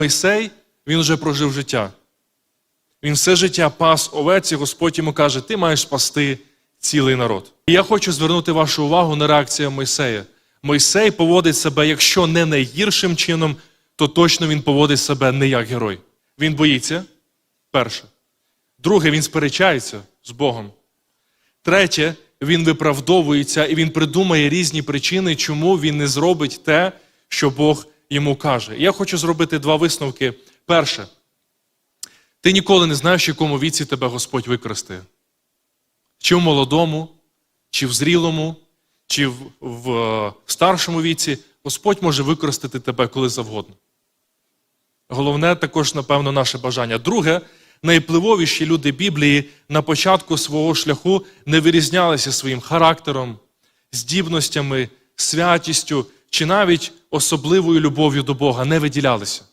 Мойсей, він вже прожив життя. Він все життя пас овець, і Господь йому каже, ти маєш спасти цілий народ. І я хочу звернути вашу увагу на реакцію Мойсея. Мойсей поводить себе, якщо не найгіршим чином, то точно він поводить себе не як герой. Він боїться, перше. Друге, він сперечається з Богом. Третє, він виправдовується і він придумає різні причини, чому він не зробить те, що Бог йому каже. Я хочу зробити два висновки. Перше, ти ніколи не знаєш, в якому віці тебе Господь використає. Чи в молодому, чи в зрілому, чи в, в е, старшому віці. Господь може використати тебе коли завгодно. Головне також, напевно, наше бажання. Друге, найвпливовіші люди Біблії на початку свого шляху не вирізнялися своїм характером, здібностями, святістю чи навіть особливою любов'ю до Бога, не виділялися.